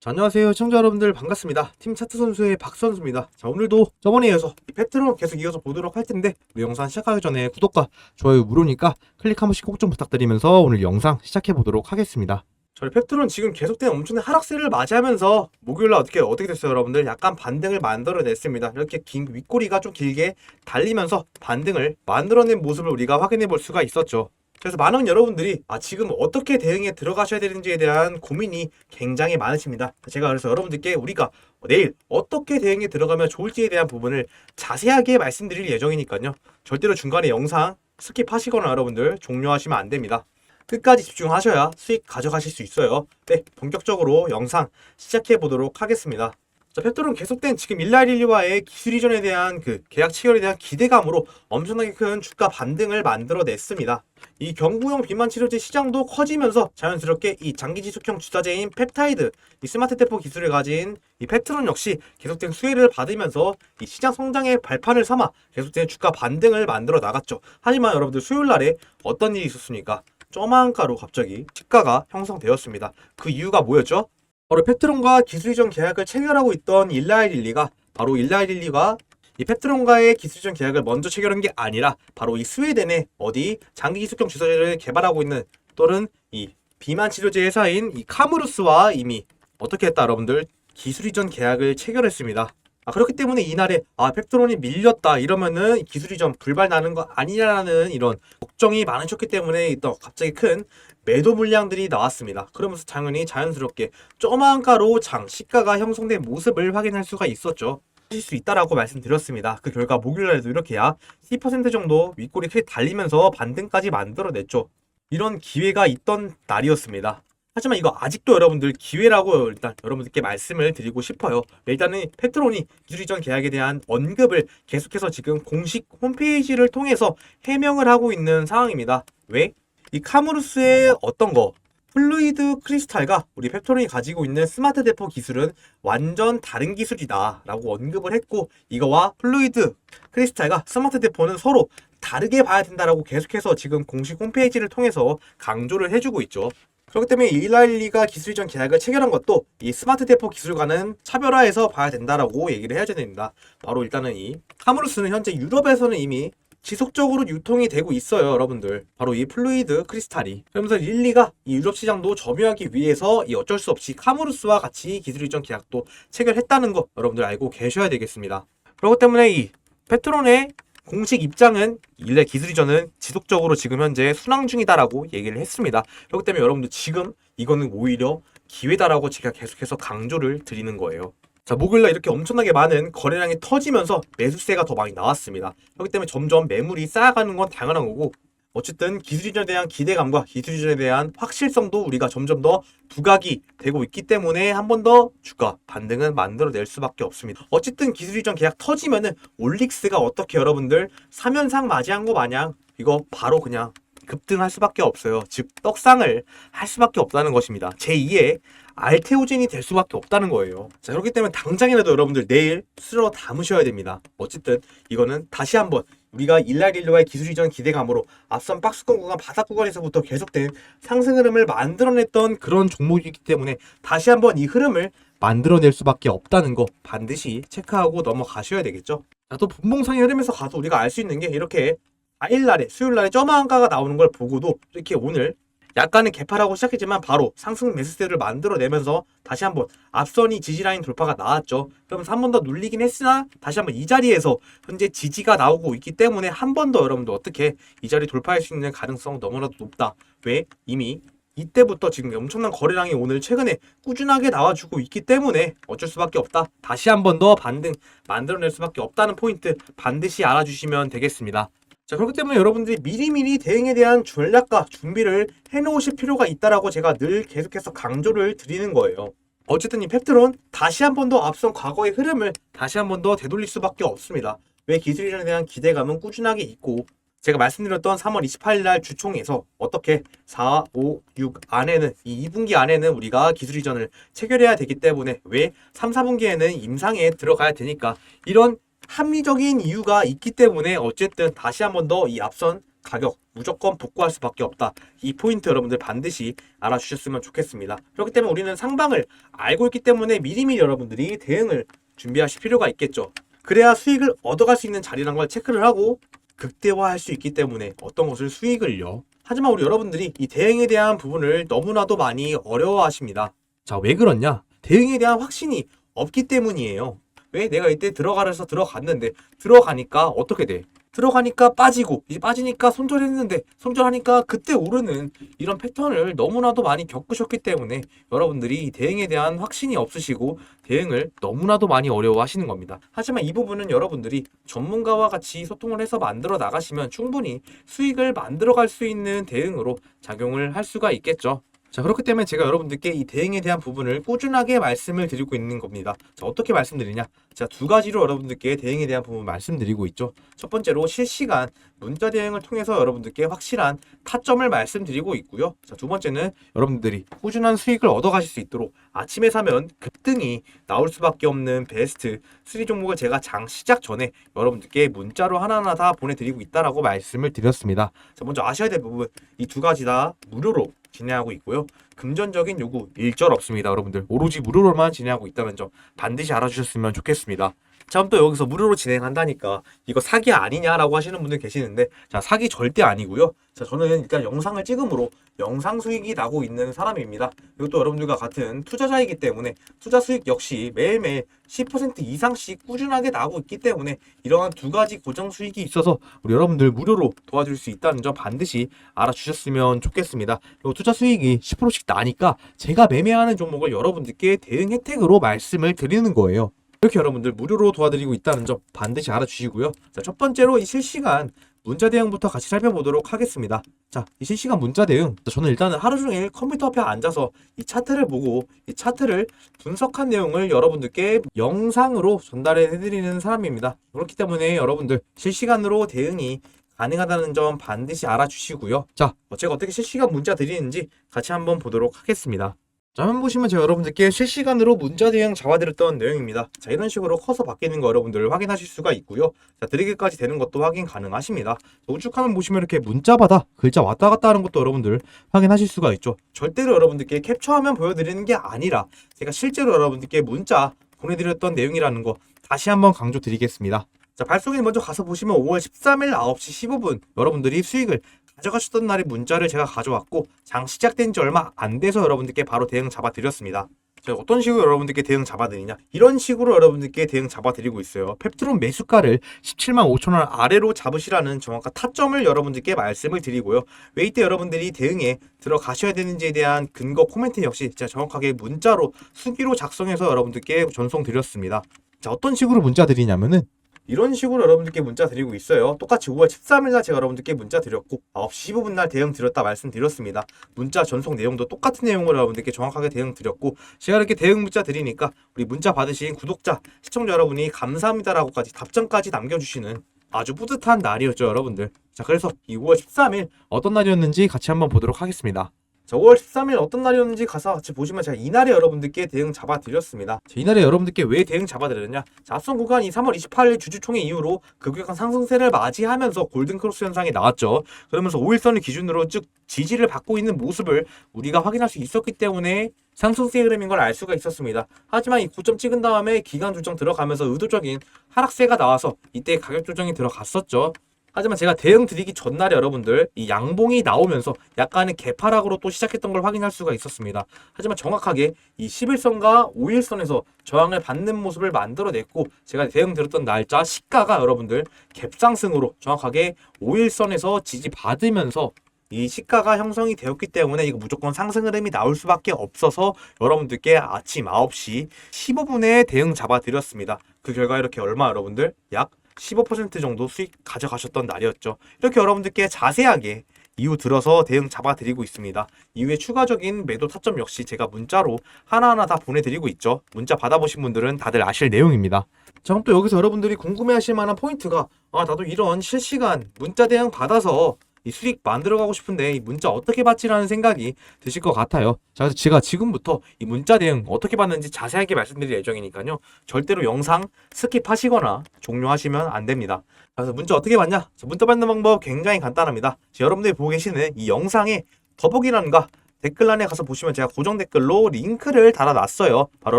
자, 안녕하세요 시청자 여러분들. 반갑습니다. 팀 차트 선수의 박선수입니다. 자 오늘도 저번에 이어서 이 패트론 계속 이어서 보도록 할 텐데 우리 영상 시작하기 전에 구독과 좋아요 무료니까 클릭 한 번씩 꼭 좀 부탁드리면서 오늘 영상 시작해 보도록 하겠습니다. 저희 펩트론 지금 계속된 엄청난 하락세를 맞이하면서 목요일날 어떻게 어떻게 됐어요 여러분들? 약간 반등을 만들어냈습니다. 이렇게 긴 윗꼬리가 좀 길게 달리면서 반등을 만들어낸 모습을 우리가 확인해 볼 수가 있었죠 그래서 많은 여러분들이 아 지금 어떻게 대응에 들어가셔야 되는지에 대한 고민이 굉장히 많으십니다 제가 그래서 여러분들께 우리가 내일 어떻게 대응에 들어가면 좋을지에 대한 부분을 자세하게 말씀드릴 예정이니까요 절대로 중간에 영상 스킵하시거나 여러분들 종료하시면 안 됩니다 끝까지 집중하셔야 수익 가져가실 수 있어요. 네, 본격적으로 영상 시작해 보도록 하겠습니다. 자, 펩토론 계속된 지금 일라일리와의 기술 이전에 대한 그 계약 체결에 대한 기대감으로 엄청나게 큰 주가 반등을 만들어냈습니다. 이 경구용 비만 치료제 시장도 커지면서 자연스럽게 이 장기 지속형 주사제인 펩타이드, 이 스마트 대포 기술을 가진 이 펩트론 역시 계속된 수혜를 받으면서 이 시장 성장의 발판을 삼아 계속된 주가 반등을 만들어 나갔죠. 하지만 여러분들 수요일 날에 어떤 일이 있었습니까? 쪼만가로 갑자기 시가가 형성되었습니다. 그 이유가 뭐였죠? 바로 페트론과 기술 이전 계약을 체결하고 있던 일라이릴리가 바로 일라이릴리가 이 페트론과의 기술 이전 계약을 먼저 체결한 게 아니라 바로 이 스웨덴의 어디 장기 지속형 주사제를 개발하고 있는 또는 이 비만 치료제 회사인 이 카무루스와 이미 어떻게 했다 여러분들 기술 이전 계약을 체결했습니다. 아, 그렇기 때문에 이날에 아 펩트론이 밀렸다 이러면은 기술이 좀 불발 나는 거 아니냐라는 이런 걱정이 많으셨기 때문에 또 갑자기 큰 매도 물량들이 나왔습니다. 그러면서 당연히 자연스럽게 쪼만가로 장 시가가 형성된 모습을 확인할 수가 있었죠. 하실 수 있다라고 말씀드렸습니다. 그 결과 목요일날에도 이렇게 약10% 정도 윗골이 크게 달리면서 반등까지 만들어냈죠. 이런 기회가 있던 날이었습니다. 하지만 이거 아직도 여러분들 기회라고 일단 여러분들께 말씀을 드리고 싶어요. 일단은 페트론이 기술 이전 계약에 대한 언급을 계속해서 지금 공식 홈페이지를 통해서 해명을 하고 있는 상황입니다. 왜? 이 카무루스의 어떤 거 플루이드 크리스탈과 우리 펩토론이 가지고 있는 스마트 대포 기술은 완전 다른 기술이다 라고 언급을 했고 이거와 플루이드 크리스탈과 스마트 대포는 서로 다르게 봐야 된다라고 계속해서 지금 공식 홈페이지를 통해서 강조를 해주고 있죠. 그렇기 때문에 일라일리가 기술 이전 계약을 체결한 것도 이 스마트 대포 기술과는 차별화해서 봐야 된다라고 얘기를 해야 됩니다. 바로 일단은 이 카무루스는 현재 유럽에서는 이미 지속적으로 유통이 되고 있어요, 여러분들. 바로 이 플루이드 크리스탈이. 그러면서 릴리가 이 유럽 시장도 점유하기 위해서 이 어쩔 수 없이 카무루스와 같이 기술 이전 계약도 체결했다는 거 여러분들 알고 계셔야 되겠습니다. 그렇기 때문에 이 페트론의 공식 입장은 일레 기술 이전은 지속적으로 지금 현재 순항 중이다라고 얘기를 했습니다. 그렇기 때문에 여러분들 지금 이거는 오히려 기회다라고 제가 계속해서 강조를 드리는 거예요. 자, 목요일날 이렇게 엄청나게 많은 거래량이 터지면서 매수세가 더 많이 나왔습니다. 그렇기 때문에 점점 매물이 쌓아가는 건 당연한 거고, 어쨌든 기술 이전에 대한 기대감과 기술 이전에 대한 확실성도 우리가 점점 더 부각이 되고 있기 때문에 한 번 더 주가 반등은 만들어낼 수밖에 없습니다. 어쨌든 기술 이전 계약 터지면은 올릭스가 어떻게 여러분들 3연상 맞이한 거 마냥 이거 바로 그냥 급등할 수밖에 없어요. 즉 떡상을 할 수밖에 없다는 것입니다. 제2의 알테오젠이 될 수밖에 없다는 거예요. 자, 그렇기 때문에 당장이라도 여러분들 내일 쓸어 담으셔야 됩니다. 어쨌든 이거는 다시 한번 우리가 일라일로와의 기술 이전 기대감으로 앞선 박스권 구간 바닥 구간에서부터 계속된 상승 흐름을 만들어냈던 그런 종목이기 때문에 다시 한번 이 흐름을 만들어낼 수밖에 없다는 거 반드시 체크하고 넘어가셔야 되겠죠. 자, 또 분봉상의 흐름에서 가서 우리가 알 수 있는 게 이렇게 4일날에 수요일날에 점한가가 나오는 걸 보고도 이렇게 오늘 약간의 개파라고 시작했지만 바로 상승 매수세를 만들어내면서 다시 한번 앞선이 지지라인 돌파가 나왔죠. 그러면서 한 번 더 눌리긴 했으나 다시 한번 이 자리에서 현재 지지가 나오고 있기 때문에 한 번 더 여러분도 어떻게 이 자리 돌파할 수 있는 가능성 너무나도 높다. 왜? 이미 이때부터 지금 엄청난 거래량이 오늘 최근에 꾸준하게 나와주고 있기 때문에 어쩔 수밖에 없다. 다시 한 번 더 반등 만들어낼 수밖에 없다는 포인트 반드시 알아주시면 되겠습니다. 자, 그렇기 때문에 여러분들이 미리미리 대응에 대한 전략과 준비를 해놓으실 필요가 있다라고 제가 늘 계속해서 강조를 드리는 거예요. 어쨌든 이 펩트론 다시 한 번 더 앞선 과거의 흐름을 다시 한 번 더 되돌릴 수밖에 없습니다. 왜 기술이전에 대한 기대감은 꾸준하게 있고 제가 말씀드렸던 3월 28일 날 주총에서 어떻게 4, 5, 6 안에는 이 2분기 안에는 우리가 기술 이전을 체결해야 되기 때문에 왜 3, 4분기에는 임상에 들어가야 되니까 이런 합리적인 이유가 있기 때문에 어쨌든 다시 한 번 더 이 앞선 가격 무조건 복구할 수밖에 없다. 이 포인트 여러분들 반드시 알아주셨으면 좋겠습니다. 그렇기 때문에 우리는 상방을 알고 있기 때문에 미리미리 여러분들이 대응을 준비하실 필요가 있겠죠. 그래야 수익을 얻어갈 수 있는 자리란 걸 체크를 하고 극대화할 수 있기 때문에 어떤 것을 수익을요. 하지만 우리 여러분들이 이 대응에 대한 부분을 너무나도 많이 어려워하십니다. 자, 왜 그렇냐? 대응에 대한 확신이 없기 때문이에요. 왜 내가 이때 들어가라 해서 들어갔는데 들어가니까 어떻게 돼? 들어가니까 빠지고 이제 빠지니까 손절했는데 손절하니까 그때 오르는 이런 패턴을 너무나도 많이 겪으셨기 때문에 여러분들이 이 대응에 대한 확신이 없으시고 대응을 너무나도 많이 어려워하시는 겁니다. 하지만 이 부분은 여러분들이 전문가와 같이 소통을 해서 만들어 나가시면 충분히 수익을 만들어 갈 수 있는 대응으로 작용을 할 수가 있겠죠. 자, 그렇기 때문에 제가 여러분들께 이 대응에 대한 부분을 꾸준하게 말씀을 드리고 있는 겁니다. 자, 어떻게 말씀드리냐? 자, 두 가지로 여러분들께 대응에 대한 부분 말씀드리고 있죠. 첫 번째로 실시간 문자 대응을 통해서 여러분들께 확실한 타점을 말씀드리고 있고요. 자, 두 번째는 여러분들이 꾸준한 수익을 얻어가실 수 있도록 아침에 사면 급등이 나올 수밖에 없는 베스트 수리 종목을 제가 장 시작 전에 여러분들께 문자로 하나하나 다 보내드리고 있다라고 말씀을 드렸습니다. 자, 먼저 아셔야 될 부분 이 두 가지 다 무료로 진행하고 있고요. 금전적인 요구 일절 없습니다, 여러분들. 오로지 무료로만 진행하고 있다는 점 반드시 알아주셨으면 좋겠습니다. 자, 그럼 또 여기서 무료로 진행한다니까 이거 사기 아니냐라고 하시는 분들 계시는데 자, 사기 절대 아니고요. 자, 저는 일단 영상을 찍음으로 영상 수익이 나고 있는 사람입니다. 또 여러분들과 같은 투자자이기 때문에 투자 수익 역시 매일매일 10% 이상씩 꾸준하게 나고 있기 때문에 이러한 두 가지 고정 수익이 있어서 우리 여러분들 무료로 도와줄 수 있다는 점 반드시 알아주셨으면 좋겠습니다. 그리고 투자 수익이 10%씩 나니까 제가 매매하는 종목을 여러분들께 대응 혜택으로 말씀을 드리는 거예요. 이렇게 여러분들 무료로 도와드리고 있다는 점 반드시 알아주시고요. 자, 첫 번째로 이 실시간 문자 대응부터 같이 살펴보도록 하겠습니다. 자, 이 실시간 문자 대응. 자, 저는 일단은 하루 종일 컴퓨터 앞에 앉아서 이 차트를 보고 이 차트를 분석한 내용을 여러분들께 영상으로 전달해 드리는 사람입니다. 그렇기 때문에 여러분들 실시간으로 대응이 가능하다는 점 반드시 알아주시고요. 자, 어, 제가 어떻게 실시간 문자 드리는지 같이 한번 보도록 하겠습니다. 자, 한번 보시면 제가 여러분들께 실시간으로 문자 대응 잡아드렸던 내용입니다. 자, 이런 식으로 커서 바뀌는 거 여러분들 확인하실 수가 있고요. 자, 드리기까지 되는 것도 확인 가능하십니다. 자, 우측 화면 보시면 이렇게 문자마다 글자 왔다 갔다 하는 것도 여러분들 확인하실 수가 있죠. 절대로 여러분들께 캡처하면 보여드리는 게 아니라 제가 실제로 여러분들께 문자 보내드렸던 내용이라는 거 다시 한번 강조드리겠습니다. 자, 발송일 먼저 가서 보시면 5월 13일 9시 15분 여러분들이 수익을 가져가셨던 날의 문자를 제가 가져왔고 장 시작된 지 얼마 안 돼서 여러분들께 바로 대응 잡아드렸습니다. 제가 어떤 식으로 여러분들께 대응 잡아드리냐? 이런 식으로 여러분들께 대응 잡아드리고 있어요. 펩트론 매수가를 17만 5천원 아래로 잡으시라는 정확한 타점을 여러분들께 말씀을 드리고요. 왜 이때 여러분들이 대응에 들어가셔야 되는지에 대한 근거 코멘트 역시 제가 정확하게 문자로 수기로 작성해서 여러분들께 전송드렸습니다. 자 어떤 식으로 문자 드리냐면은 이런 식으로 여러분들께 문자 드리고 있어요. 똑같이 5월 13일날 제가 여러분들께 문자 드렸고 9시 15분 날 대응 드렸다 말씀드렸습니다. 문자 전송 내용도 똑같은 내용으로 여러분들께 정확하게 대응 드렸고 제가 이렇게 대응 문자 드리니까 우리 문자 받으신 구독자, 시청자 여러분이 감사합니다라고까지 답장까지 남겨주시는 아주 뿌듯한 날이었죠, 여러분들. 자, 그래서 이 5월 13일 어떤 날이었는지 같이 한번 보도록 하겠습니다. 자, 5월 13일 어떤 날이었는지 가서 같이 보시면 제가 이날에 여러분들께 대응 잡아드렸습니다. 자, 이날에 여러분들께 왜 대응 잡아드렸냐? 자, 앞선 구간이 3월 28일 주주총회 이후로 급격한 상승세를 맞이하면서 골든크로스 현상이 나왔죠. 그러면서 5일선을 기준으로 쭉 지지를 받고 있는 모습을 우리가 확인할 수 있었기 때문에 상승세 흐름인 걸 알 수가 있었습니다. 하지만 이 고점 찍은 다음에 기간 조정 들어가면서 의도적인 하락세가 나와서 이때 가격 조정이 들어갔었죠. 하지만 제가 대응 드리기 전날에 여러분들 이 양봉이 나오면서 약간의 개파락으로 또 시작했던 걸 확인할 수가 있었습니다. 하지만 정확하게 이 11선과 5일선에서 저항을 받는 모습을 만들어냈고 제가 대응 드렸던 날짜 시가가 여러분들 갭상승으로 정확하게 5일선에서 지지받으면서 이 시가가 형성이 되었기 때문에 이거 무조건 상승 흐름이 나올 수밖에 없어서 여러분들께 아침 9시 15분에 대응 잡아드렸습니다. 그 결과 이렇게 얼마 여러분들? 약15% 정도 수익 가져가셨던 날이었죠. 이렇게 여러분들께 자세하게 이후 들어서 대응 잡아드리고 있습니다. 이후에 추가적인 매도 타점 역시 제가 문자로 하나하나 다 보내드리고 있죠. 문자 받아보신 분들은 다들 아실 내용입니다. 자, 그럼 또 여기서 여러분들이 궁금해하실 만한 포인트가 아 나도 이런 실시간 문자 대응 받아서 이 수익 만들어 가고 싶은데 이 문자 어떻게 받지라는 생각이 드실 것 같아요. 자, 그래서 제가 지금부터 이 문자 대응 어떻게 받는지 자세하게 말씀드릴 예정이니까요. 절대로 영상 스킵하시거나 종료하시면 안 됩니다. 그래서 문자 어떻게 받냐? 자, 문자 받는 방법 굉장히 간단합니다. 자, 여러분들이 보고 계시는 이 영상에 더보기란과 댓글란에 가서 보시면 제가 고정 댓글로 링크를 달아놨어요. 바로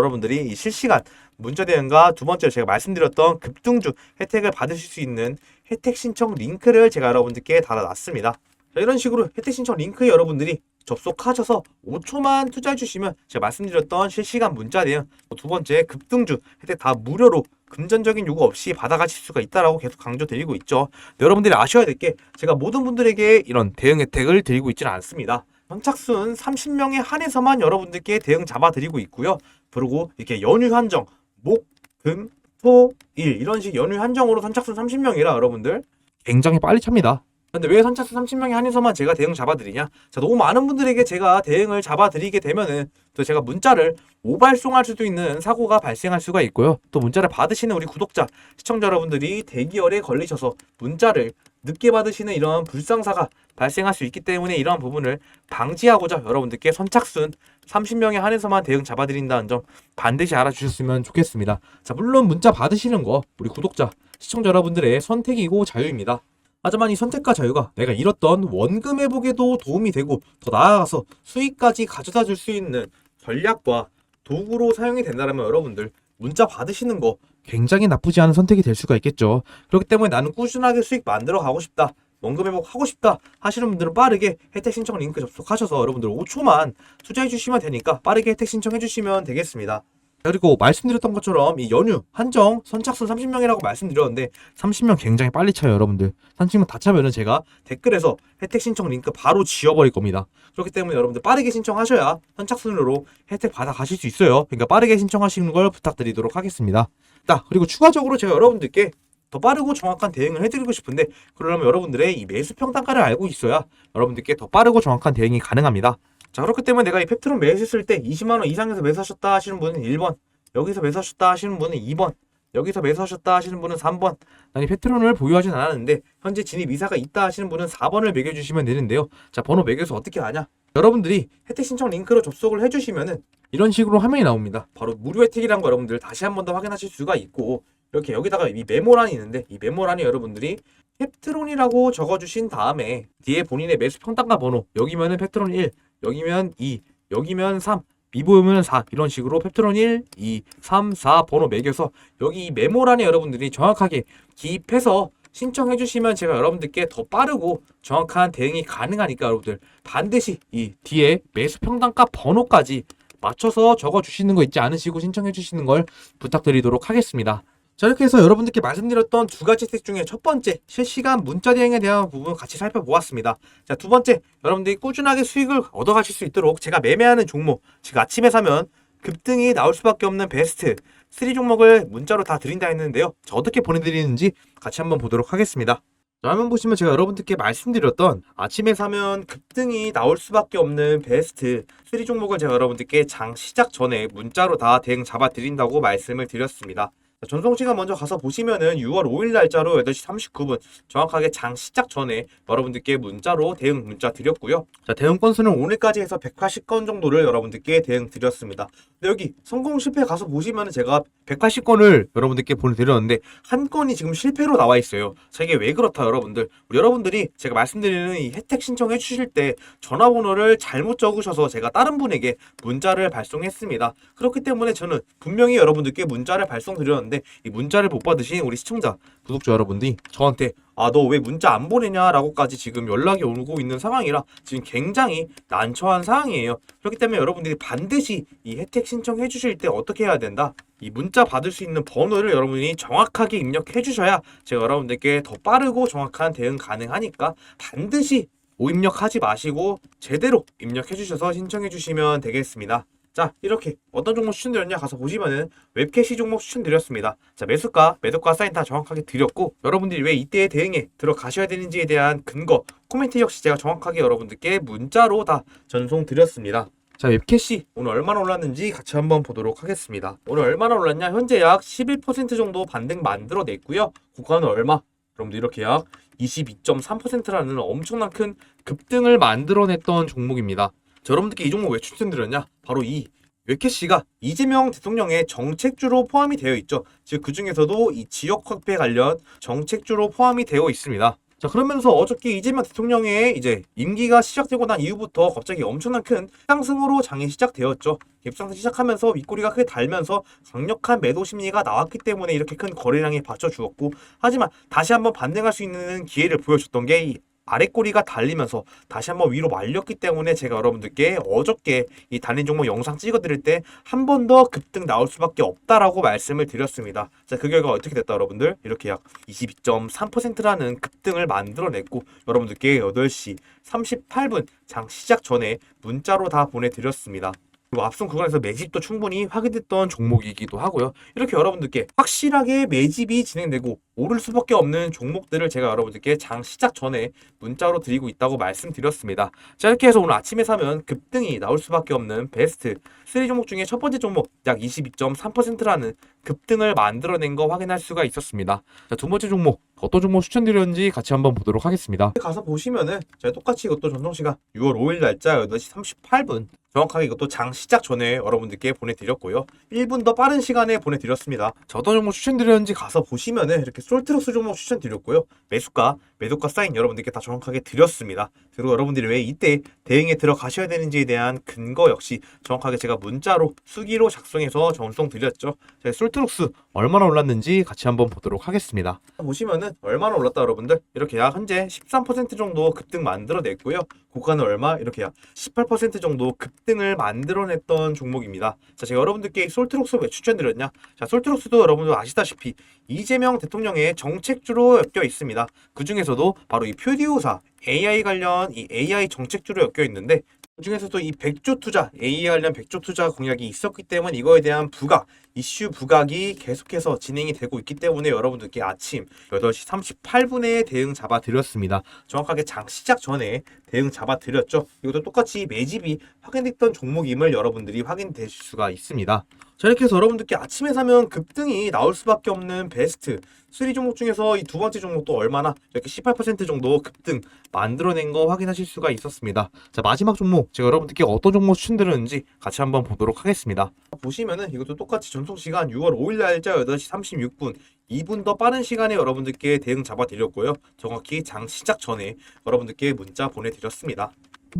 여러분들이 이 실시간 문자 대응과 두 번째로 제가 말씀드렸던 급등주 혜택을 받으실 수 있는 혜택 신청 링크를 제가 여러분들께 달아놨습니다. 자, 이런 식으로 혜택 신청 링크에 여러분들이 접속하셔서 5초만 투자해 주시면 제가 말씀드렸던 실시간 문자 대응 뭐두 번째 급등주 혜택 다 무료로 금전적인 요구 없이 받아가실 수가 있다라고 계속 강조드리고 있죠. 여러분들이 아셔야 될 게 제가 모든 분들에게 이런 대응 혜택을 드리고 있지는 않습니다. 선착순 30명에 한해서만 여러분들께 대응 잡아드리고 있고요. 그리고 이렇게 연휴 한정, 목, 금, 토, 일 이런 식 연휴 한정으로 선착순 30명이라 여러분들 굉장히 빨리 찹니다. 근데 왜 선착순 30명에 한해서만 제가 대응 잡아드리냐? 자, 너무 많은 분들에게 제가 대응을 잡아드리게 되면은 또 제가 문자를 오발송할 수도 있는 사고가 발생할 수가 있고요. 또 문자를 받으시는 우리 구독자, 시청자 여러분들이 대기열에 걸리셔서 문자를 늦게 받으시는 이런 불상사가 발생할 수 있기 때문에 이러한 부분을 방지하고자 여러분들께 선착순 30명에 한해서만 대응 잡아드린다는 점 반드시 알아주셨으면 좋겠습니다. 자, 물론 문자 받으시는 거 우리 구독자, 시청자 여러분들의 선택이고 자유입니다. 하지만 이 선택과 자유가 내가 잃었던 원금 회복에도 도움이 되고 더 나아가서 수익까지 가져다 줄 수 있는 전략과 도구로 사용이 된다면 여러분들 문자 받으시는 거 굉장히 나쁘지 않은 선택이 될 수가 있겠죠. 그렇기 때문에 나는 꾸준하게 수익 만들어 가고 싶다. 원금 회복 하고 싶다 하시는 분들은 빠르게 혜택 신청 링크 접속하셔서 여러분들 5초만 투자해 주시면 되니까 빠르게 혜택 신청해 주시면 되겠습니다. 그리고 말씀드렸던 것처럼 이 연휴 한정 선착순 30명이라고 말씀드렸는데 30명 굉장히 빨리 차요 여러분들. 30명 다 차면은 제가 댓글에서 혜택 신청 링크 바로 지워버릴 겁니다. 그렇기 때문에 여러분들 빠르게 신청하셔야 선착순으로 혜택 받아 가실 수 있어요. 그러니까 빠르게 신청하시는 걸 부탁드리도록 하겠습니다. 자 그리고 추가적으로 제가 여러분들께 더 빠르고 정확한 대응을 해드리고 싶은데 그러려면 여러분들의 이 매수 평단가를 알고 있어야 여러분들께 더 빠르고 정확한 대응이 가능합니다. 자 그렇기 때문에 내가 이 펩트론 매수했을 때 20만원 이상에서 매수하셨다 하시는 분은 1번 여기서 매수하셨다 하시는 분은 2번 여기서 매수하셨다 하시는 분은 3번. 난이 펩트론을 보유하진 않았는데 현재 진입 이사가 있다 하시는 분은 4번을 매겨주시면 되는데요. 자 번호 매겨서 어떻게 하냐? 여러분들이 혜택 신청 링크로 접속을 해주시면은 이런 식으로 화면이 나옵니다. 바로 무료 혜택이란 거 여러분들 다시 한 번 더 확인하실 수가 있고 이렇게 여기다가 이 메모란이 있는데 이 메모란이 여러분들이 펩트론이라고 적어주신 다음에 뒤에 본인의 매수 평단가 번호 여기면은 펩트론 1 여기면 2, 여기면 3, 미보면 4 이런 식으로 펩트론 1, 2, 3, 4 번호 매겨서 여기 이 메모란에 여러분들이 정확하게 기입해서 신청해 주시면 제가 여러분들께 더 빠르고 정확한 대응이 가능하니까 여러분들 반드시 이 뒤에 매수 평단가 번호까지 맞춰서 적어 주시는 거 잊지 않으시고 신청해 주시는 걸 부탁드리도록 하겠습니다. 자 이렇게 해서 여러분들께 말씀드렸던 두 가지 혜택 중에 첫 번째 실시간 문자 대행에 대한 부분 같이 살펴보았습니다. 자 두 번째 여러분들이 꾸준하게 수익을 얻어가실 수 있도록 제가 매매하는 종목 즉 아침에 사면 급등이 나올 수밖에 없는 베스트 3 종목을 문자로 다 드린다 했는데요. 자 어떻게 보내드리는지 같이 한번 보도록 하겠습니다. 자, 화면 보시면 제가 여러분들께 말씀드렸던 아침에 사면 급등이 나올 수밖에 없는 베스트 3 종목을 제가 여러분들께 장 시작 전에 문자로 다 대응 잡아 드린다고 말씀을 드렸습니다. 자, 전송 시간 먼저 가서 보시면은 6월 5일 날짜로 8시 39분 정확하게 장 시작 전에 여러분들께 문자로 대응 문자 드렸고요. 자, 대응 건수는 오늘까지 해서 180건 정도를 여러분들께 대응 드렸습니다. 근데 여기 성공 실패 가서 보시면은 제가 180건을 여러분들께 보내드렸는데 한 건이 지금 실패로 나와 있어요. 자, 이게 왜 그렇다 여러분들. 여러분들이 제가 말씀드리는 이 혜택 신청해 주실 때 전화번호를 잘못 적으셔서 제가 다른 분에게 문자를 발송했습니다. 그렇기 때문에 저는 분명히 여러분들께 문자를 발송 드렸는데 이 문자를 못 받으신 우리 시청자, 구독자 여러분들이 저한테 아 너 왜 문자 안 보내냐라고까지 지금 연락이 오고 있는 상황이라 지금 굉장히 난처한 상황이에요. 그렇기 때문에 여러분들이 반드시 이 혜택 신청해 주실 때 어떻게 해야 된다? 이 문자 받을 수 있는 번호를 여러분이 정확하게 입력해 주셔야 제가 여러분들께 더 빠르고 정확한 대응 가능하니까 반드시 오입력하지 마시고 제대로 입력해 주셔서 신청해 주시면 되겠습니다. 자 이렇게 어떤 종목 추천드렸냐 가서 보시면은 웹캐시 종목 추천드렸습니다. 자 매수가, 매도가 사인 다 정확하게 드렸고 여러분들이 왜 이때의 대응에 들어가셔야 되는지에 대한 근거 코멘트 역시 제가 정확하게 여러분들께 문자로 다 전송드렸습니다. 자 웹캐시 오늘 얼마나 올랐는지 같이 한번 보도록 하겠습니다. 오늘 얼마나 올랐냐 현재 약 11% 정도 반등 만들어냈고요. 고가는 얼마? 여러분들 이렇게 약 22.3%라는 엄청난 큰 급등을 만들어냈던 종목입니다. 자, 여러분들께 이 종목 왜 추천드렸냐? 바로 이 웨캐시가 이재명 대통령의 정책주로 포함이 되어 있죠. 즉, 그 중에서도 이 지역 확대 관련 정책주로 포함이 되어 있습니다. 자, 그러면서 어저께 이재명 대통령의 이제 임기가 시작되고 난 이후부터 갑자기 엄청난 큰 상승으로 장이 시작되었죠. 갭상승 시작하면서 윗꼬리가 크게 달면서 강력한 매도 심리가 나왔기 때문에 이렇게 큰 거래량이 받쳐주었고 하지만 다시 한번 반등할 수 있는 기회를 보여줬던 게이 아랫꼬리가 달리면서 다시 한번 위로 말렸기 때문에 제가 여러분들께 어저께 이 단일 종목 영상 찍어드릴 때 한 번 더 급등 나올 수밖에 없다라고 말씀을 드렸습니다. 자, 그 결과 어떻게 됐다 여러분들? 이렇게 약 22.3%라는 급등을 만들어냈고 여러분들께 8시 38분 장 시작 전에 문자로 다 보내드렸습니다. 그리고 앞선 구간에서 매집도 충분히 확인됐던 종목이기도 하고요. 이렇게 여러분들께 확실하게 매집이 진행되고 오를 수밖에 없는 종목들을 제가 여러분들께 장 시작 전에 문자로 드리고 있다고 말씀드렸습니다. 자 이렇게 해서 오늘 아침에 사면 급등이 나올 수밖에 없는 베스트 3 종목 중에 첫 번째 종목 약 22.3%라는 급등을 만들어낸 거 확인할 수가 있었습니다. 자 두 번째 종목 어떤 종목 추천드렸는지 같이 한번 보도록 하겠습니다. 가서 보시면은 제가 똑같이 이것도 전송시간 6월 5일 날짜 8시 38분 정확하게 이것도 장 시작 전에 여러분들께 보내드렸고요. 1분 더 빠른 시간에 보내드렸습니다. 자, 어떤 종목 추천드렸는지 가서 보시면은 이렇게 솔트럭스 종목 추천드렸고요. 매수가, 매도가 사인 여러분들께 다 정확하게 드렸습니다. 그리고 여러분들이 왜 이때 대응에 들어가셔야 되는지에 대한 근거 역시 정확하게 제가 문자로 수기로 작성해서 전송 드렸죠. 자, 솔트럭스 얼마나 올랐는지 같이 한번 보도록 하겠습니다. 보시면은 얼마나 올랐다 여러분들 이렇게 약 현재 13% 정도 급등 만들어냈고요. 고가는 얼마 이렇게 약 18% 정도 급등을 만들어냈던 종목입니다. 자, 제가 여러분들께 솔트록스 왜 추천드렸냐? 자, 솔트록스도 여러분들 아시다시피 이재명 대통령의 정책주로 엮여 있습니다. 그 중에서 도 바로 이 표디오사 AI 관련 이 AI 정책주로 엮여 있는데 그 중에서도 이 백조 투자, AI 관련 백조 투자 공약이 있었기 때문에 이거에 대한 부각, 이슈 부각이 계속해서 진행이 되고 있기 때문에 여러분들께 아침 8시 38분에 대응 잡아 드렸습니다. 정확하게 장 시작 전에 대응 잡아 드렸죠. 이것도 똑같이 매집이 확인됐던 종목임을 여러분들이 확인되실 수가 있습니다. 자 이렇게 해서 여러분들께 아침에 사면 급등이 나올 수밖에 없는 베스트 3 종목 중에서 이 두 번째 종목도 얼마나 이렇게 18% 정도 급등 만들어낸 거 확인하실 수가 있었습니다. 자 마지막 종목 제가 여러분들께 어떤 종목 추천드렸는지 같이 한번 보도록 하겠습니다. 보시면은 이것도 똑같이 전송 시간 6월 5일 날짜 8시 36분 2분 더 빠른 시간에 여러분들께 대응 잡아 드렸고요. 정확히 장 시작 전에 여러분들께 문자 보내드렸습니다.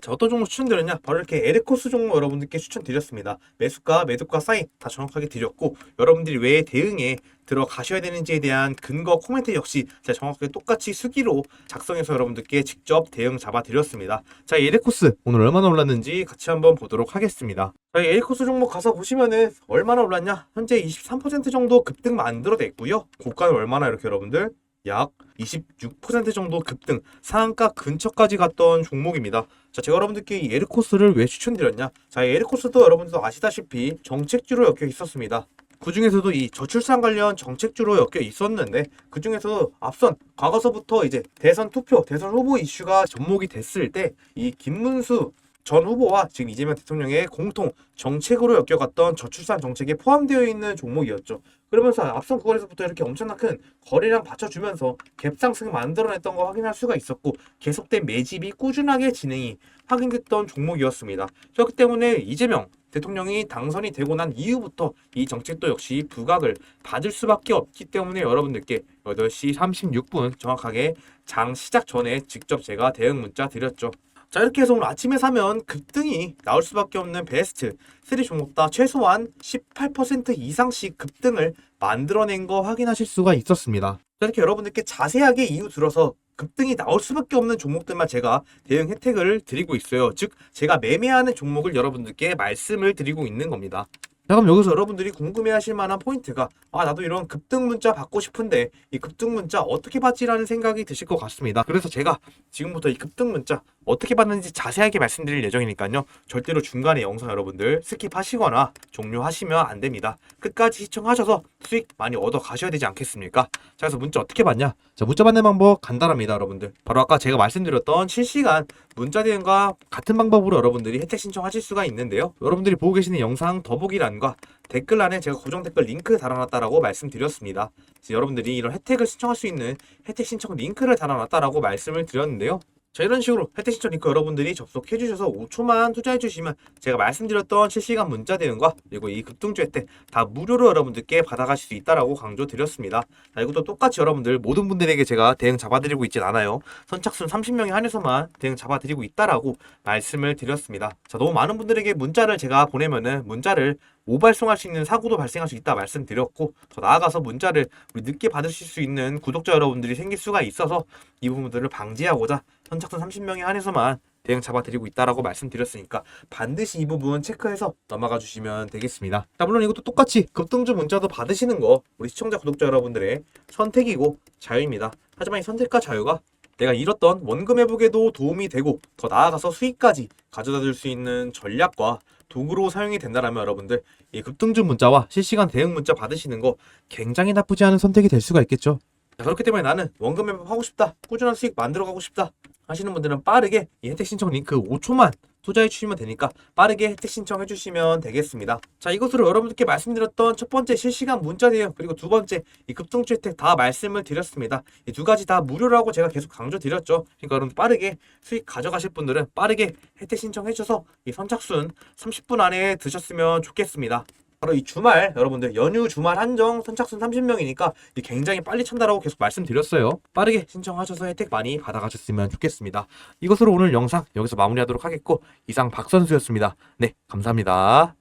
자, 어떤 종목 추천드렸냐? 바로 이렇게 에르코스 종목 여러분들께 추천드렸습니다. 매수가, 매도가 사인 다 정확하게 드렸고 여러분들이 왜 대응에 들어가셔야 되는지에 대한 근거 코멘트 역시 제가 정확하게 똑같이 수기로 작성해서 여러분들께 직접 대응 잡아 드렸습니다. 자, 이 에르코스 오늘 얼마나 올랐는지 같이 한번 보도록 하겠습니다. 자, 이 에르코스 종목 가서 보시면은 얼마나 올랐냐? 현재 23% 정도 급등 만들어냈고요. 고가는 얼마나 이렇게 여러분들 약 26% 정도 급등, 상한가 근처까지 갔던 종목입니다. 자, 제가 여러분들께 이 에르코스를 왜 추천드렸냐? 자, 이 에르코스도 여러분들도 아시다시피 정책주로 엮여 있었습니다. 그 중에서도 이 저출산 관련 정책주로 엮여 있었는데 그 중에서 앞선 과거서부터 이제 대선 투표, 대선 후보 이슈가 접목이 됐을 때 이 김문수 전 후보와 지금 이재명 대통령의 공통 정책으로 엮여갔던 저출산 정책에 포함되어 있는 종목이었죠. 그러면서 앞선 구간에서부터 이렇게 엄청난 큰 거래량 받쳐주면서 갭 상승 만들어냈던 거 확인할 수가 있었고 계속된 매집이 꾸준하게 진행이 확인됐던 종목이었습니다. 그렇기 때문에 이재명 대통령이 당선이 되고 난 이후부터 이 정책도 역시 부각을 받을 수밖에 없기 때문에 여러분들께 8시 36분 정확하게 장 시작 전에 직접 제가 대응 문자 드렸죠. 자 이렇게 해서 오늘 아침에 사면 급등이 나올 수밖에 없는 베스트 3 종목 다 최소한 18% 이상씩 급등을 만들어낸 거 확인하실 수가 있었습니다. 자, 이렇게 여러분들께 자세하게 이유 들어서 급등이 나올 수밖에 없는 종목들만 제가 대응 혜택을 드리고 있어요. 즉 제가 매매하는 종목을 여러분들께 말씀을 드리고 있는 겁니다. 자 그럼 여기서 여러분들이 궁금해하실 만한 포인트가 아 나도 이런 급등 문자 받고 싶은데 이 급등 문자 어떻게 받지라는 생각이 드실 것 같습니다. 그래서 제가 지금부터 이 급등 문자 어떻게 받는지 자세하게 말씀드릴 예정이니까요. 절대로 중간에 영상 여러분들 스킵하시거나 종료하시면 안 됩니다. 끝까지 시청하셔서 수익 많이 얻어 가셔야 되지 않겠습니까? 자 그래서 문자 어떻게 받냐? 자 문자 받는 방법 간단합니다, 여러분들. 바로 아까 제가 말씀드렸던 실시간 문자 대응과 같은 방법으로 여러분들이 혜택 신청하실 수가 있는데요. 여러분들이 보고 계시는 영상 더보기란에 게시판과 댓글란에 제가 고정 댓글 링크 달아놨다라고 말씀드렸습니다. 여러분들이 이런 혜택을 신청할 수 있는 혜택 신청 링크를 달아놨다라고 말씀을 드렸는데요. 자 이런 식으로 혜택 신청 링크 여러분들이 접속해 주셔서 5초만 투자해 주시면 제가 말씀드렸던 실시간 문자 대응과 그리고 이 급등주 혜택 다 무료로 여러분들께 받아가실 수 있다라고 강조드렸습니다. 자, 이것도 똑같이 여러분들 모든 분들에게 제가 대응 잡아드리고 있진 않아요. 선착순 30명에 한해서만 대응 잡아드리고 있다라고 말씀을 드렸습니다. 자 너무 많은 분들에게 문자를 제가 보내면은 문자를 오발송할 수 있는 사고도 발생할 수 있다 말씀드렸고 더 나아가서 문자를 우리 늦게 받으실 수 있는 구독자 여러분들이 생길 수가 있어서 이 부분들을 방지하고자 선착순 30명에 한해서만 대응 잡아드리고 있다라고 말씀드렸으니까 반드시 이 부분 체크해서 넘어가 주시면 되겠습니다. 자, 물론 이것도 똑같이 급등주 문자도 받으시는 거 우리 시청자 구독자 여러분들의 선택이고 자유입니다. 하지만 이 선택과 자유가 내가 잃었던 원금 회복에도 도움이 되고 더 나아가서 수익까지 가져다 줄 수 있는 전략과 도구로 사용이 된다라면 여러분들 이 급등주 문자와 실시간 대응 문자 받으시는 거 굉장히 나쁘지 않은 선택이 될 수가 있겠죠. 자, 그렇기 때문에 나는 원금 회복 하고 싶다, 꾸준한 수익 만들어 가고 싶다 하시는 분들은 빠르게 이 혜택 신청 링크 5초만 투자해 주시면 되니까 빠르게 혜택 신청해 주시면 되겠습니다. 자 이것으로 여러분들께 말씀드렸던 첫 번째 실시간 문자 대응 그리고 두 번째 이 급등주 혜택 다 말씀을 드렸습니다. 이 두 가지 다 무료라고 제가 계속 강조 드렸죠. 그러니까 여러분 빠르게 수익 가져가실 분들은 빠르게 혜택 신청해 주셔서 이 선착순 30분 안에 드셨으면 좋겠습니다. 바로 이 주말 여러분들 연휴 주말 한정 선착순 30명이니까 굉장히 빨리 찬다라고 계속 말씀드렸어요. 빠르게 신청하셔서 혜택 많이 받아가셨으면 좋겠습니다. 이것으로 오늘 영상 여기서 마무리하도록 하겠고 이상 박선수였습니다. 네 감사합니다.